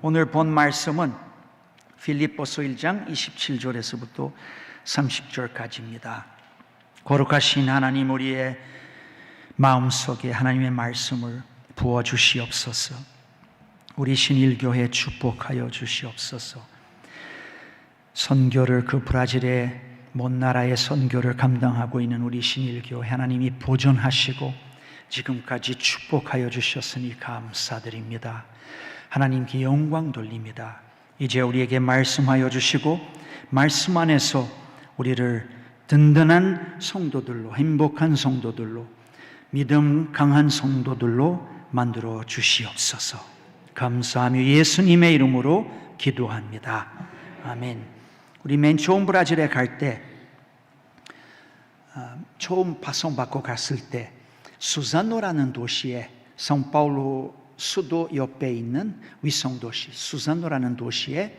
오늘 본 말씀은 필립보서 1장 27절에서부터 30절까지입니다. 거룩하신 하나님 우리의 마음속에 하나님의 말씀을 부어 주시옵소서. 우리 신일교회 축복하여 주시옵소서. 선교를 그 브라질의 먼 나라의 선교를 감당하고 있는 우리 신일교회 하나님이 보존하시고 지금까지 축복하여 주셨으니 감사드립니다. 하나님께 영광 돌립니다. 이제 우리에게 말씀하여 주시고 말씀 안에서 우리를 든든한 성도들로 행복한 성도들로 믿음 강한 성도들로 만들어 주시옵소서. 감사하며 예수님의 이름으로 기도합니다. 아멘. 우리 맨 처음 브라질에 갈 때, 아, 처음 파송 받고 갔을 때, 수잔노라는 도시에 성파울로 수도 옆에 있는 위성도시 수잔노라는 도시에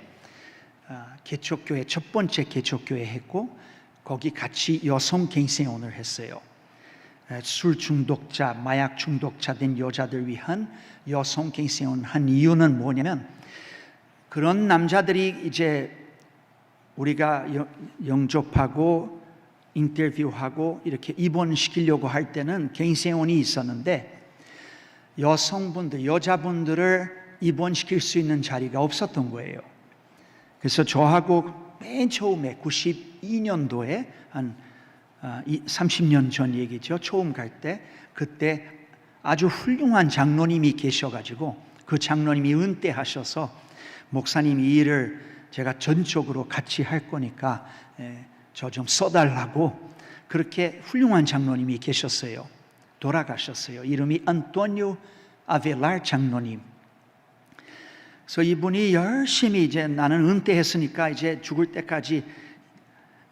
아, 개척교회 첫 번째 개척교회 했고 거기 같이 여성 갱생원을 했어요. 술 중독자, 마약 중독자 된 여자들 위한 여성 갱생원 한 이유는 뭐냐면 그런 남자들이 이제 우리가 영접하고 인터뷰하고 이렇게 입원시키려고 할 때는 갱생원이 있었는데 여성분들, 여자분들을 입원시킬 수 있는 자리가 없었던 거예요. 그래서 저하고 맨 처음에 92년도에 한 30년 아, 전 얘기죠. 처음 갈 때 그때 아주 훌륭한 장로님이 계셔가지고 그 장로님이 은퇴하셔서 목사님 이 일을 제가 전적으로 같이 할 거니까 예, 저좀 써달라고 그렇게 훌륭한 장로님이 계셨어요. 돌아가셨어요. 이름이 안토니오 아벨랄 장로님. 그래서 이분이 열심히 이제 나는 은퇴했으니까 이제 죽을 때까지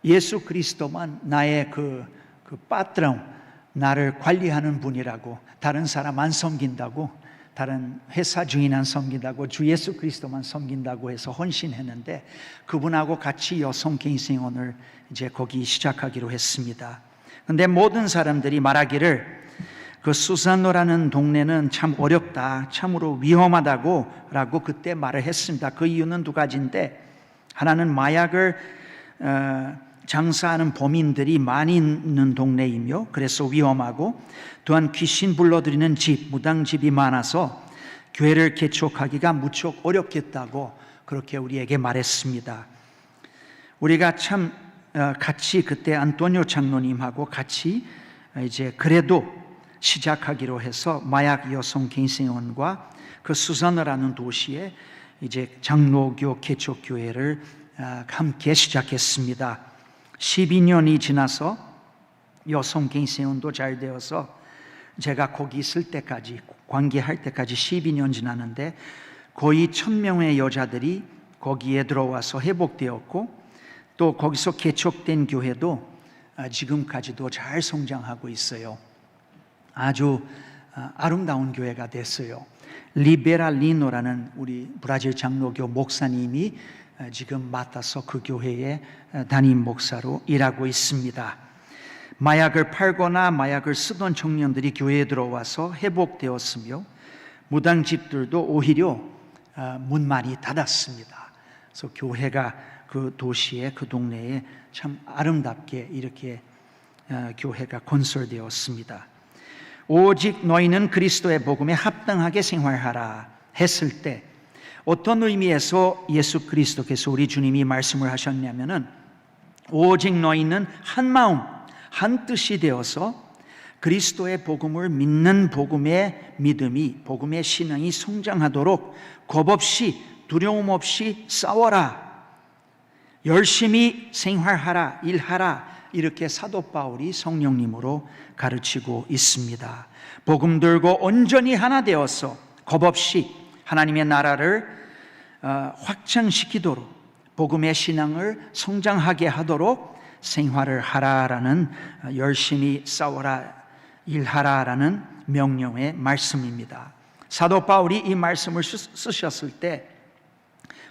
예수 그리스도만 나의 그, 그 빠트럼, 나를 관리하는 분이라고 다른 사람 안 섬긴다고 다른 회사 주인 안 섬긴다고 주 예수 그리스도만 섬긴다고 해서 헌신했는데 그분하고 같이 여성 개인생원을 이제 거기 시작하기로 했습니다. 근데 모든 사람들이 말하기를 그 수산노라는 동네는 참 어렵다, 참으로 위험하다고 라고 그때 말을 했습니다. 그 이유는 두 가지인데 하나는 마약을 어, 장사하는 범인들이 많이 있는 동네이며 그래서 위험하고 또한 귀신 불러들이는 집, 무당집이 많아서 교회를 개척하기가 무척 어렵겠다고 그렇게 우리에게 말했습니다. 우리가 참 어, 같이 그때 안토니오 장로님하고 같이 이제 그래도 시작하기로 해서 마약 여성 개인생원과 그 수산어라는 도시에 이제 장로교 개척교회를 아, 함께 시작했습니다. 12년이 지나서 여성 개인생원도 잘 되어서 제가 거기 있을 때까지 관계할 때까지 12년 지났는데 거의 1000명의 여자들이 거기에 들어와서 회복되었고 또 거기서 개척된 교회도 아, 지금까지도 잘 성장하고 있어요. 아주 아, 아름다운 교회가 됐어요. 리베랄리노라는 우리 브라질 장로교 목사님이 아, 지금 맡아서 그 교회의 아, 담임 목사로 일하고 있습니다. 마약을 팔거나 마약을 쓰던 청년들이 교회에 들어와서 회복되었으며 무당 집들도 오히려 문말이 닫았습니다. 그래서 교회가 그 도시에 그 동네에 참 아름답게 이렇게 교회가 건설되었습니다. 오직 너희는 그리스도의 복음에 합당하게 생활하라 했을 때 어떤 의미에서 예수 그리스도께서 우리 주님이 말씀을 하셨냐면은 오직 너희는 한 마음 한 뜻이 되어서 그리스도의 복음을 믿는 복음의 믿음이 복음의 신앙이 성장하도록 겁 없이 두려움 없이 싸워라 열심히 생활하라 일하라 이렇게 사도 바울이 성령님으로 가르치고 있습니다. 복음 들고 온전히 하나 되어서 겁 없이 하나님의 나라를 어, 확장시키도록 복음의 신앙을 성장하게 하도록 생활을 하라라는 어, 열심히 싸워라 일하라라는 명령의 말씀입니다. 사도 바울이 이 말씀을 쓰셨을 때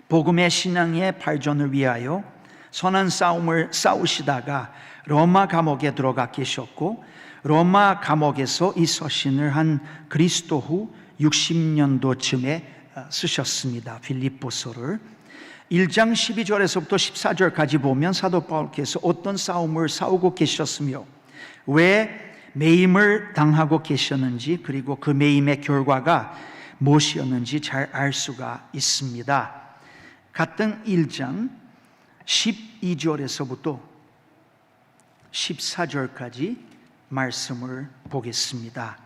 복음의 신앙의 발전을 위하여 선한 싸움을 싸우시다가 로마 감옥에 들어가 계셨고 로마 감옥에서 이 서신을 한 그리스도 후 60년도쯤에 어, 쓰셨습니다. 빌립보서를 1장 12절에서부터 14절까지 보면 사도 바울께서 어떤 싸움을 싸우고 계셨으며 왜 매임을 당하고 계셨는지 그리고 그 매임의 결과가 무엇이었는지 잘 알 수가 있습니다. 같은 1장 12절에서부터 14절까지 말씀을 보겠습니다.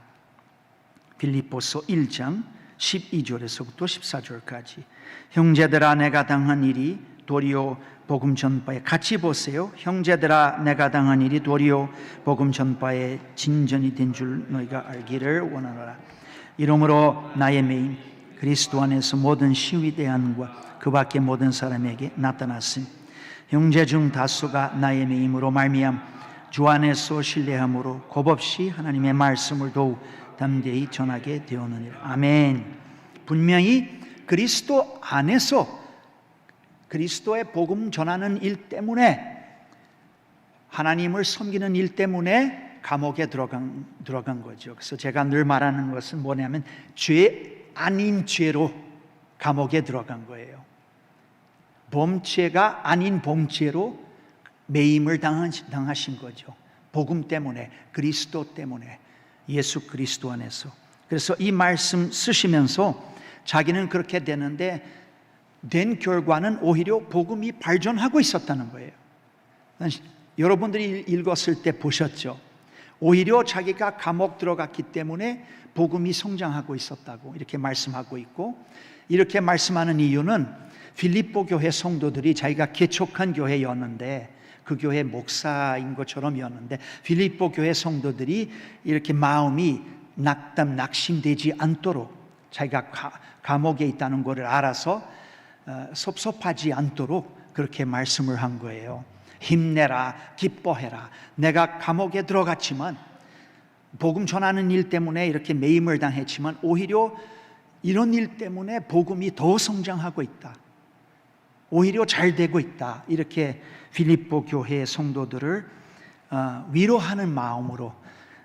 빌립보서 1장 12절에서부터 14절까지 형제들아 내가 당한 일이 도리어 복음 전파에 같이 보세요. 형제들아 내가 당한 일이 도리어 복음 전파에 진전이 된 줄 너희가 알기를 원하노라. 이러므로 나의 메인 그리스도 안에서 모든 시위대안과 그 밖의 모든 사람에게 나타났음. 형제 중 다수가 나의 메임으로 말미암 주 안에서 신뢰함으로 겁없이 하나님의 말씀을 더욱 담대히 전하게 되었느니라. 아멘. 분명히 그리스도 안에서 그리스도의 복음 전하는 일 때문에 하나님을 섬기는 일 때문에 감옥에 들어간, 들어간 거죠. 그래서 제가 늘 말하는 것은 뭐냐면 죄 아닌 죄로 감옥에 들어간 거예요. 범죄가 아닌 범죄로 매임을 당하신 거죠. 복음 때문에, 그리스도 때문에, 예수 그리스도 안에서. 그래서 이 말씀 쓰시면서 자기는 그렇게 되는데 된 결과는 오히려 복음이 발전하고 있었다는 거예요. 여러분들이 읽었을 때 보셨죠? 오히려 자기가 감옥 들어갔기 때문에 복음이 성장하고 있었다고 이렇게 말씀하고 있고 이렇게 말씀하는 이유는 필립보 교회 성도들이 자기가 개척한 교회였는데 그 교회 목사인 것처럼이었는데 필립보 교회 성도들이 이렇게 마음이 낙담 낙심되지 않도록 자기가 가, 감옥에 있다는 것을 알아서 어, 섭섭하지 않도록 그렇게 말씀을 한 거예요. 힘내라, 기뻐해라. 내가 감옥에 들어갔지만 복음 전하는 일 때문에 이렇게 매임을 당했지만 오히려 이런 일 때문에 복음이 더 성장하고 있다. 오히려 잘 되고 있다. 이렇게 필립보 교회 성도들을 어, 위로하는 마음으로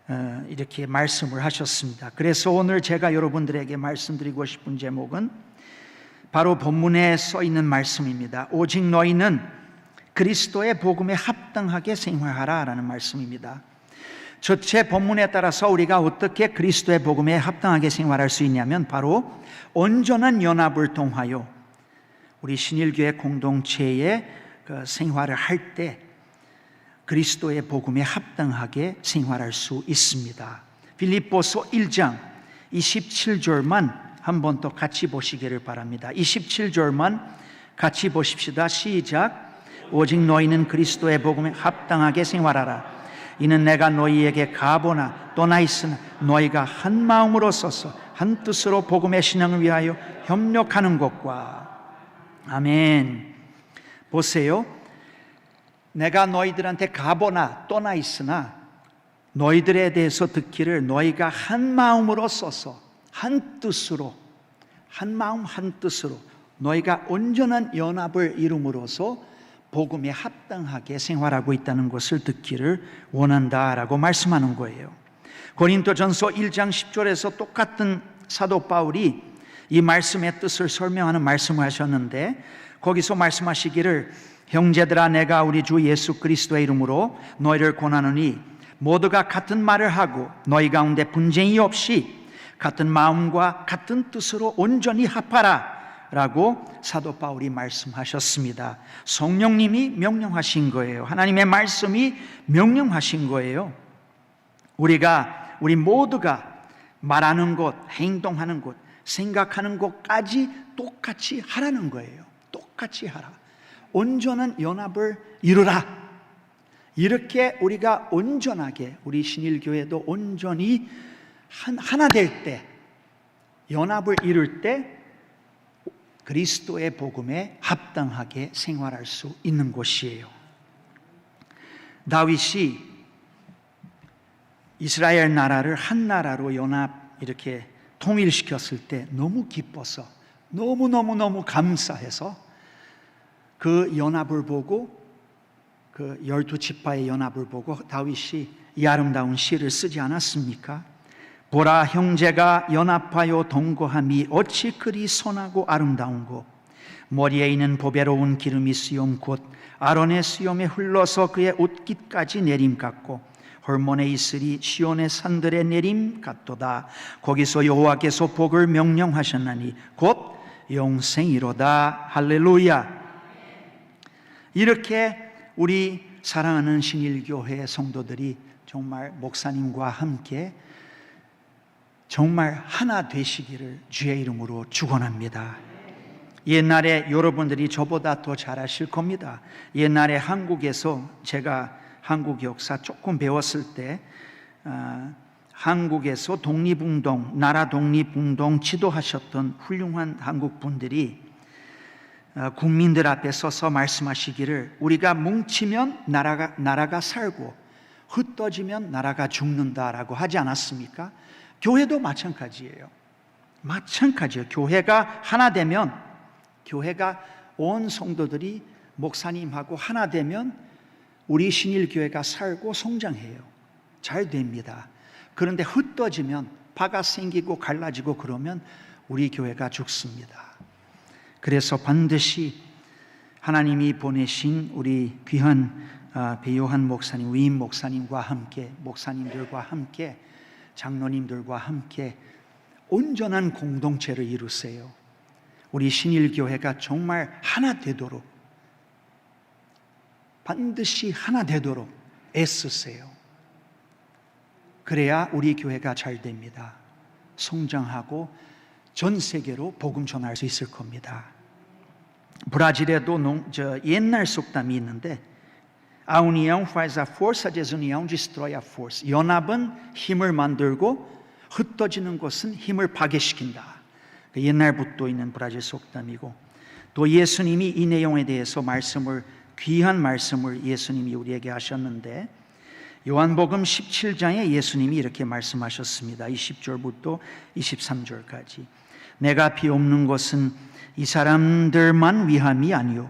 어, 이렇게 말씀을 하셨습니다. 그래서 오늘 제가 여러분들에게 말씀드리고 싶은 제목은 바로 본문에 써 있는 말씀입니다. 오직 너희는 그리스도의 복음에 합당하게 생활하라라는 말씀입니다. 저체 본문에 따라서 우리가 어떻게 그리스도의 복음에 합당하게 생활할 수 있냐면 바로 온전한 연합을 통하여 우리 신일교회 공동체의 그 생활을 할 때 그리스도의 복음에 합당하게 생활할 수 있습니다. 빌립보서 1장 27절만 한 번 더 같이 보시기를 바랍니다. 27절만 같이 보십시다. 시작. 오직 너희는 그리스도의 복음에 합당하게 생활하라. 이는 내가 너희에게 가보나 떠나 있으나 너희가 한 마음으로 써서 한 뜻으로 복음의 신앙을 위하여 협력하는 것과 아멘. 보세요. 내가 너희들한테 가보나 떠나 있으나 너희들에 대해서 듣기를 너희가 한 마음으로 써서 한 뜻으로 한 마음 한 뜻으로 너희가 온전한 연합을 이룸으로써 복음에 합당하게 생활하고 있다는 것을 듣기를 원한다라고 말씀하는 거예요. 고린도전서 1장 10절에서 똑같은 사도 바울이 이 말씀의 뜻을 설명하는 말씀을 하셨는데 거기서 말씀하시기를 형제들아 내가 우리 주 예수 그리스도의 이름으로 너희를 권하노니 모두가 같은 말을 하고 너희 가운데 분쟁이 없이 같은 마음과 같은 뜻으로 온전히 합하라 라고 사도 바울이 말씀하셨습니다. 성령님이 명령하신 거예요. 하나님의 말씀이 명령하신 거예요. 우리가, 우리 모두가 말하는 것, 행동하는 것, 생각하는 것까지 똑같이 하라는 거예요. 똑같이 하라. 온전한 연합을 이루라. 이렇게 우리가 온전하게, 우리 신일교회도 온전히 하나 될 때, 연합을 이룰 때 그리스도의 복음에 합당하게 생활할 수 있는 곳이에요. 다윗이 이스라엘 나라를 한 나라로 연합 이렇게 통일시켰을 때 너무 기뻐서 너무너무너무 감사해서 그 연합을 보고 그 열두 지파의 연합을 보고 다윗이 이 아름다운 시를 쓰지 않았습니까? 보라 형제가 연합하여 동거함이 어찌 그리 선하고 아름다운고? 머리에 있는 보배로운 기름이 수염 곧 아론의 수염에 흘러서 그의 옷깃까지 내림 같고 헐몬에 있으리 시온의 산들의 내림 같도다. 거기서 여호와께서 복을 명령하셨나니 곧 영생이로다. 할렐루야. 이렇게 우리 사랑하는 신일교회 성도들이 정말 목사님과 함께 정말 하나 되시기를 주의 이름으로 축원합니다. 옛날에 여러분들이 저보다 더 잘하실 겁니다. 옛날에 한국에서 제가 한국 역사 조금 배웠을 때 아, 한국에서 독립운동, 나라 독립운동 지도하셨던 훌륭한 한국 분들이 어, 국민들 앞에 서서 말씀하시기를 우리가 뭉치면 나라가 나라가 살고 흩어지면 나라가 죽는다라고 하지 않았습니까? 교회도 마찬가지예요. 마찬가지예요. 교회가 하나 되면 교회가 온 성도들이 목사님하고 하나 되면 우리 신일 교회가 살고 성장해요. 잘 됩니다. 그런데 흩어지면 파가 생기고 갈라지고 그러면 우리 교회가 죽습니다. 그래서 반드시 하나님이 보내신 우리 귀한 아, 배요한 목사님, 위임 목사님과 함께 목사님들과 함께 장로님들과 함께 온전한 공동체를 이루세요. 우리 신일 교회가 정말 하나 되도록 반드시 하나 되도록 애쓰세요. 그래야 우리 교회가 잘 됩니다. 성장하고 전 세계로 복음 전할 수 있을 겁니다. 브라질에도 옛날 속담이 있는데 A união faz a força, a desunião destrói a força. 연합은 힘을 만들고 흩어지는 것은 힘을 파괴시킨다. 그 옛날부터 있는 브라질 속담이고 또 예수님이 이 내용에 대해서 말씀을 귀한 말씀을 예수님이 우리에게 하셨는데 요한복음 17장에 예수님이 이렇게 말씀하셨습니다. 20절부터 23절까지 내가 비옵는 것은 이 사람들만 위함이 아니요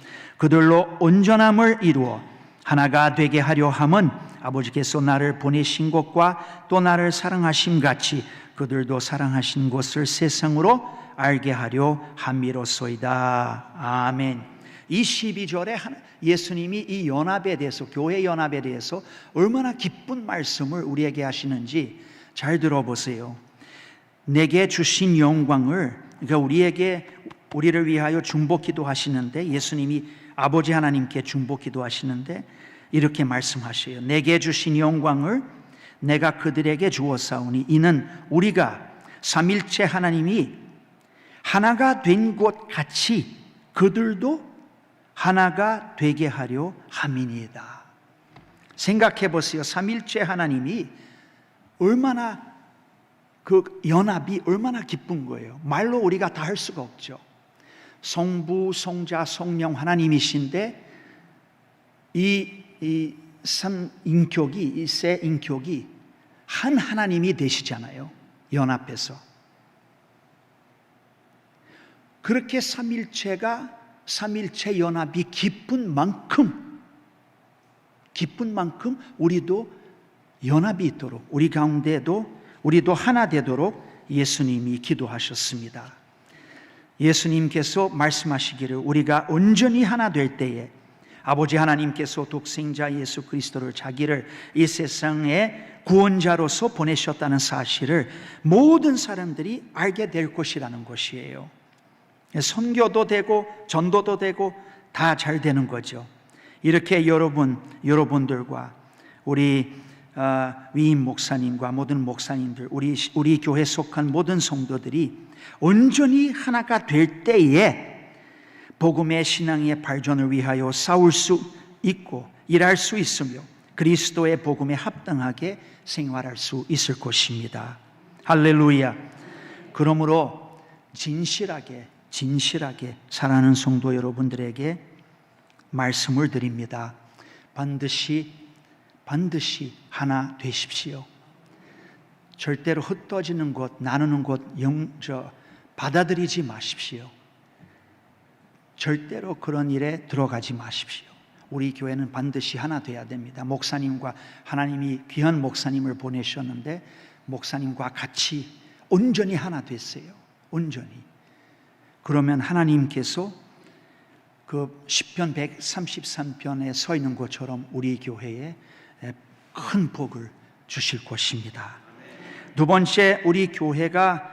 그들로 온전함을 이루어 하나가 되게 하려 함은 아버지께서 나를 보내신 것과 또 나를 사랑하심 같이 그들도 사랑하신 것을 세상으로 알게 하려 함이로소이다. 아멘. 이 12절에 예수님이 이 연합에 대해서 교회 연합에 대해서 얼마나 기쁜 말씀을 우리에게 하시는지 잘 들어보세요. 내게 주신 영광을 그러니까 우리에게 우리를 위하여 중보기도 하시는데 예수님이 아버지 하나님께 중보 기도 하시는데 이렇게 말씀하셔요. 내게 주신 영광을 내가 그들에게 주었사오니 이는 우리가 삼일체 하나님이 하나가 된 것 같이 그들도 하나가 되게 하려 함이니이다. 생각해 보세요. 삼일체 하나님이 얼마나 그 연합이 얼마나 기쁜 거예요. 말로 우리가 다 할 수가 없죠. 성부, 성자, 성령 하나님이신데 이, 이 삼인격이, 이 세 인격이 한 하나님이 되시잖아요. 연합해서. 그렇게 삼일체가 삼일체 연합이 기쁜 만큼 기쁜 만큼 우리도 연합이 있도록 우리 가운데도 우리도 하나 되도록 예수님이 기도하셨습니다. 예수님께서 말씀하시기를 우리가 온전히 하나 될 때에 아버지 하나님께서 독생자 예수 그리스도를 자기를 이 세상에 구원자로서 보내셨다는 사실을 모든 사람들이 알게 될 것이라는 것이에요. 선교도 되고 전도도 되고 다 잘 되는 거죠. 이렇게 여러분 여러분들과 우리 어, 위임 목사님과 모든 목사님들 우리 우리 교회 속한 모든 성도들이 온전히 하나가 될 때에 복음의 신앙의 발전을 위하여 싸울 수 있고 일할 수 있으며 그리스도의 복음에 합당하게 생활할 수 있을 것입니다. 할렐루야. 그러므로 진실하게 진실하게 사랑하는 성도 여러분들에게 말씀을 드립니다. 반드시 반드시 하나 되십시오. 절대로 흩어지는 것, 나누는 것, 영, 저, 받아들이지 마십시오. 절대로 그런 일에 들어가지 마십시오. 우리 교회는 반드시 하나 돼야 됩니다. 목사님과 하나님이 귀한 목사님을 보내셨는데 목사님과 같이 온전히 하나 됐어요. 온전히. 그러면 하나님께서 그 시편 133편에 서 있는 것처럼 우리 교회에 큰 복을 주실 것입니다. 두 번째 우리 교회가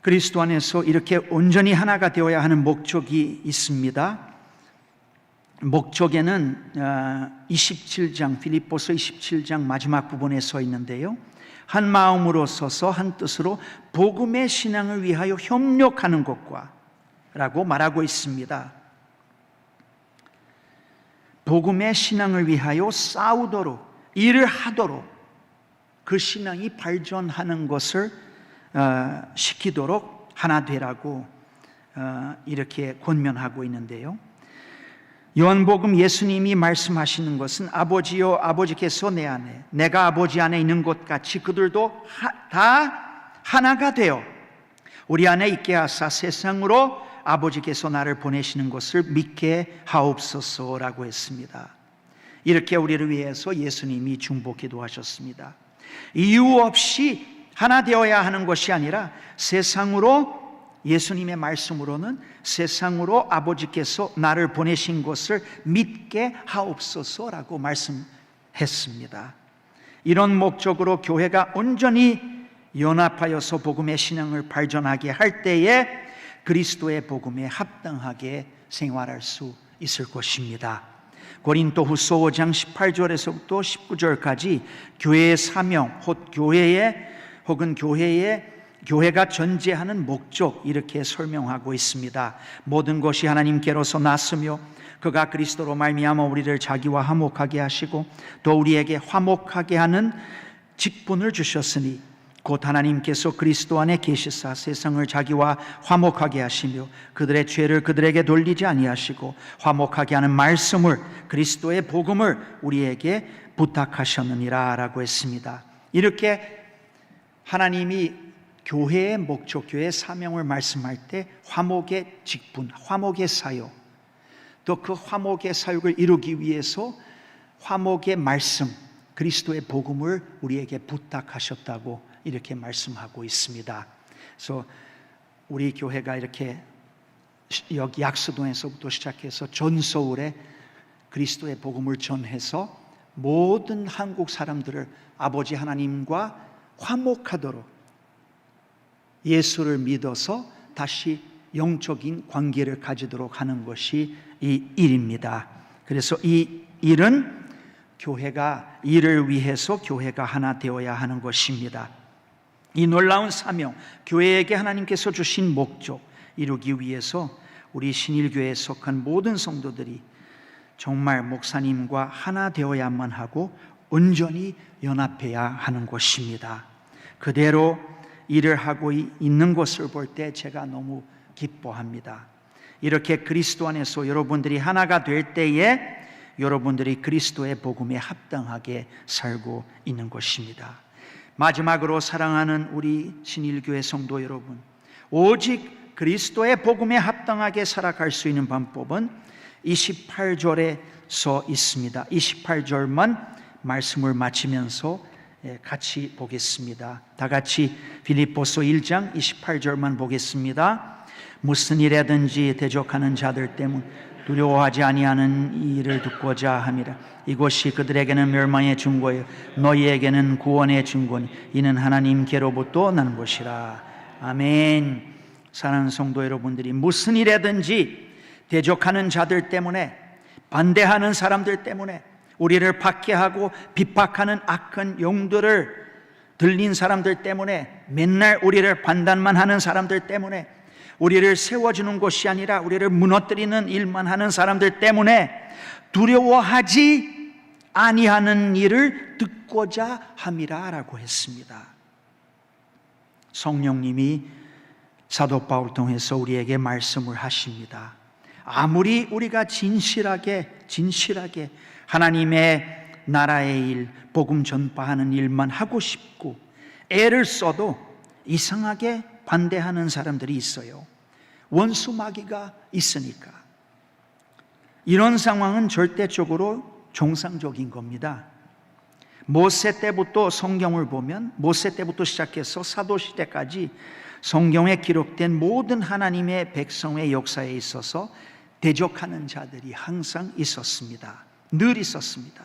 그리스도 안에서 이렇게 온전히 하나가 되어야 하는 목적이 있습니다. 목적에는 27장 필립보서 27장 마지막 부분에 서 있는데요. 한 마음으로 서서 한 뜻으로 복음의 신앙을 위하여 협력하는 것과 라고 말하고 있습니다. 복음의 신앙을 위하여 싸우도록 일을 하도록 그 신앙이 발전하는 것을 어, 시키도록 하나 되라고 어, 이렇게 권면하고 있는데요. 요한복음 예수님이 말씀하시는 것은 아버지요 아버지께서 내 안에 내가 아버지 안에 있는 것 같이 그들도 하, 다 하나가 되어 우리 안에 있게 하사 세상으로 아버지께서 나를 보내시는 것을 믿게 하옵소서라고 했습니다. 이렇게 우리를 위해서 예수님이 중보 기도하셨습니다. 이유 없이 하나 되어야 하는 것이 아니라 세상으로 예수님의 말씀으로는 세상으로 아버지께서 나를 보내신 것을 믿게 하옵소서라고 말씀했습니다. 이런 목적으로 교회가 온전히 연합하여서 복음의 신앙을 발전하게 할 때에 그리스도의 복음에 합당하게 생활할 수 있을 것입니다. 고린도 후서 5장 18절에서부터 19절까지 교회의 사명, 혹 교회의 혹은 교회의 교회가 전제하는 목적 이렇게 설명하고 있습니다. 모든 것이 하나님께로서 났으며 그가 그리스도로 말미암아 우리를 자기와 화목하게 하시고 또 우리에게 화목하게 하는 직분을 주셨으니 곧 하나님께서 그리스도 안에 계시사 세상을 자기와 화목하게 하시며 그들의 죄를 그들에게 돌리지 아니하시고 화목하게 하는 말씀을 그리스도의 복음을 우리에게 부탁하셨느니라라고 했습니다. 이렇게 하나님이 교회의 목적, 교회의 사명을 말씀할 때 화목의 직분, 화목의 사역, 또 그 화목의 사역을 이루기 위해서 화목의 말씀, 그리스도의 복음을 우리에게 부탁하셨다고 이렇게 말씀하고 있습니다. 그래서 우리 교회가 이렇게 여기 약수동에서부터 시작해서 전 서울에 그리스도의 복음을 전해서 모든 한국 사람들을 아버지 하나님과 화목하도록 예수를 믿어서 다시 영적인 관계를 가지도록 하는 것이 이 일입니다. 그래서 이 일은 교회가 이를 위해서 교회가 하나 되어야 하는 것입니다. 이 놀라운 사명, 교회에게 하나님께서 주신 목적 이루기 위해서 우리 신일교회에 속한 모든 성도들이 정말 목사님과 하나 되어야만 하고 온전히 연합해야 하는 것입니다. 그대로 일을 하고 있는 것을 볼 때 제가 너무 기뻐합니다. 이렇게 그리스도 안에서 여러분들이 하나가 될 때에 여러분들이 그리스도의 복음에 합당하게 살고 있는 것입니다. 마지막으로 사랑하는 우리 신일교회 성도 여러분, 오직 그리스도의 복음에 합당하게 살아갈 수 있는 방법은 28절에 서 있습니다. 28절만 말씀을 마치면서 예, 같이 보겠습니다. 다 같이 빌립보서 1장 28절만 보겠습니다. 무슨 일에든지 대적하는 자들 때문 두려워하지 아니하는 이 일을 듣고자 함이라. 이것이 그들에게는 멸망의 증거요 너희에게는 구원의 증거니 이는 하나님께로부터 나는 것이라. 아멘. 사랑하는 성도 여러분들이 무슨 일에든지 대적하는 자들 때문에 반대하는 사람들 때문에 우리를 박해하고 비박하는 악한 용들을 들린 사람들 때문에 맨날 우리를 판단만 하는 사람들 때문에 우리를 세워주는 것이 아니라 우리를 무너뜨리는 일만 하는 사람들 때문에 두려워하지 아니하는 일을 듣고자 함이라라고 했습니다. 성령님이 사도 바울 통해서 우리에게 말씀을 하십니다. 아무리 우리가 진실하게 진실하게 하나님의 나라의 일, 복음 전파하는 일만 하고 싶고 애를 써도 이상하게 반대하는 사람들이 있어요. 원수 마귀가 있으니까. 이런 상황은 절대적으로 정상적인 겁니다. 모세 때부터 성경을 보면 모세 때부터 시작해서 사도 시대까지 성경에 기록된 모든 하나님의 백성의 역사에 있어서 대적하는 자들이 항상 있었습니다. 늘 있었습니다.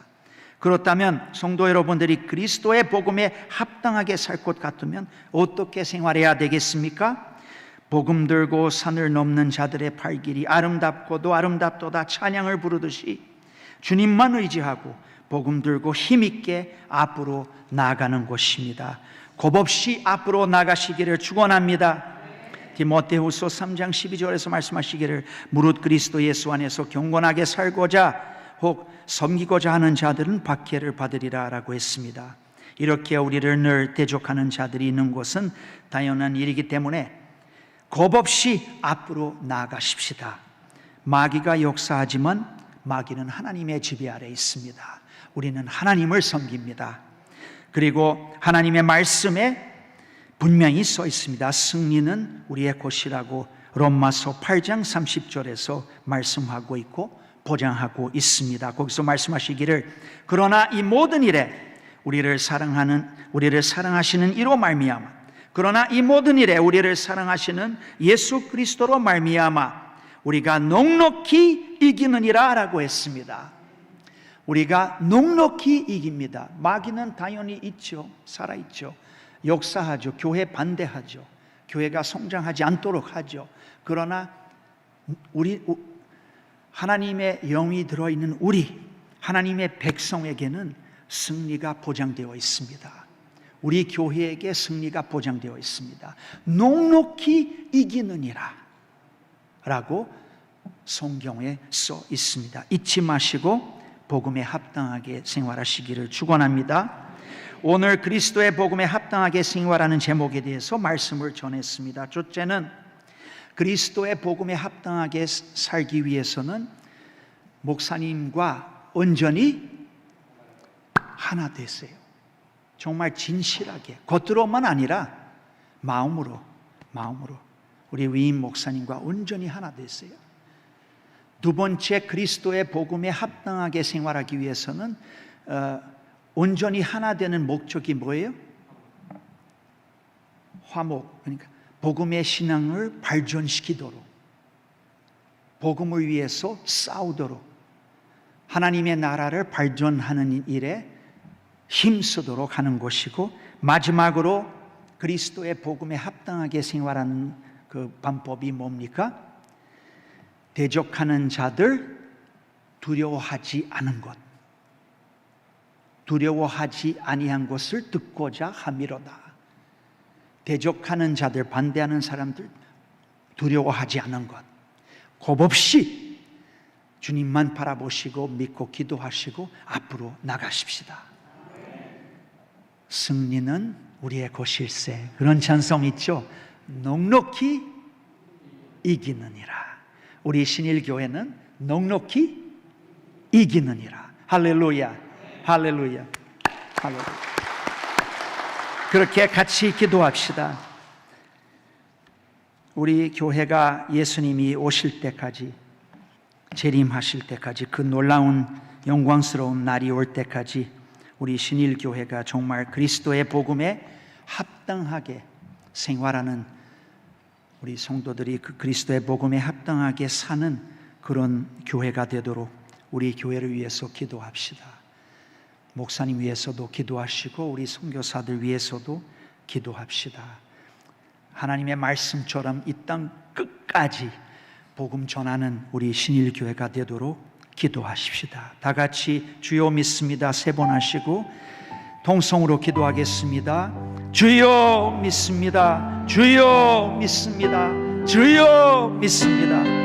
그렇다면 성도 여러분들이 그리스도의 복음에 합당하게 살 것 같으면 어떻게 생활해야 되겠습니까? 복음 들고 산을 넘는 자들의 발길이 아름답고도 아름답도다 찬양을 부르듯이 주님만 의지하고 복음 들고 힘있게 앞으로 나가는 것입니다. 겁없이 앞으로 나가시기를 축원합니다. 디모데후서 3장 12절에서 말씀하시기를 무릇 그리스도 예수 안에서 경건하게 살고자 혹 섬기고자 하는 자들은 박해를 받으리라라고 했습니다. 이렇게 우리를 늘 대적하는 자들이 있는 것은 당연한 일이기 때문에 겁 없이 앞으로 나아가십시다. 마귀가 역사하지만 마귀는 하나님의 지배 아래 있습니다. 우리는 하나님을 섬깁니다. 그리고 하나님의 말씀에 분명히 써 있습니다. 승리는 우리의 것이라고 롬마서 8장 30절에서 말씀하고 있고 보장하고 있습니다. 거기서 말씀하시기를 그러나 이 모든 일에 우리를 사랑하는 우리를 사랑하시는 이로 말미암아 그러나 이 모든 일에 우리를 사랑하시는 예수 그리스도로 말미암아 우리가 넉넉히 이기느니라라고 했습니다. 우리가 넉넉히 이깁니다. 마귀는 당연히 있죠. 살아 있죠. 역사하죠. 교회 반대하죠. 교회가 성장하지 않도록 하죠. 그러나 우리 하나님의 영이 들어 있는 우리 하나님의 백성에게는 승리가 보장되어 있습니다. 우리 교회에게 승리가 보장되어 있습니다. 녹록히 이기느니라 라고 성경에 써 있습니다. 잊지 마시고 복음에 합당하게 생활하시기를 축원합니다. 오늘 그리스도의 복음에 합당하게 생활하는 제목에 대해서 말씀을 전했습니다. 첫째는 그리스도의 복음에 합당하게 살기 위해서는 목사님과 온전히 하나 되세요. 정말 진실하게 겉으로만 아니라 마음으로 마음으로 우리 위임 목사님과 온전히 하나 되세요. 두 번째 그리스도의 복음에 합당하게 생활하기 위해서는 어, 온전히 하나 되는 목적이 뭐예요? 화목 그러니까 복음의 신앙을 발전시키도록 복음을 위해서 싸우도록 하나님의 나라를 발전하는 일에 힘쓰도록 하는 것이고 마지막으로 그리스도의 복음에 합당하게 생활하는 그 방법이 뭡니까? 대적하는 자들 두려워하지 않은 것. 두려워하지 아니한 것을 듣고자 함이로다. 대적하는 자들 반대하는 사람들 두려워하지 않은 것. 겁 없이 주님만 바라보시고 믿고 기도하시고 앞으로 나가십시다. 승리는 우리의 것일세. 그런 찬송 있죠. 넉넉히 이기느니라. 우리 신일교회는 넉넉히 이기느니라. 할렐루야. 할렐루야. 할렐루야. 그렇게 같이 기도합시다. 우리 교회가 예수님이 오실 때까지 재림하실 때까지 그 놀라운 영광스러운 날이 올 때까지 우리 신일 교회가 정말 그리스도의 복음에 합당하게 생활하는 우리 성도들이 그 그리스도의 복음에 합당하게 사는 그런 교회가 되도록 우리 교회를 위해서 기도합시다. 목사님 위해서도 기도하시고 우리 선교사들 위해서도 기도합시다. 하나님의 말씀처럼 이 땅 끝까지 복음 전하는 우리 신일 교회가 되도록 기도하십시다. 다 같이 주여 믿습니다. 세 번 하시고 동성으로 기도하겠습니다. 주여 믿습니다. 주여 믿습니다. 주여 믿습니다.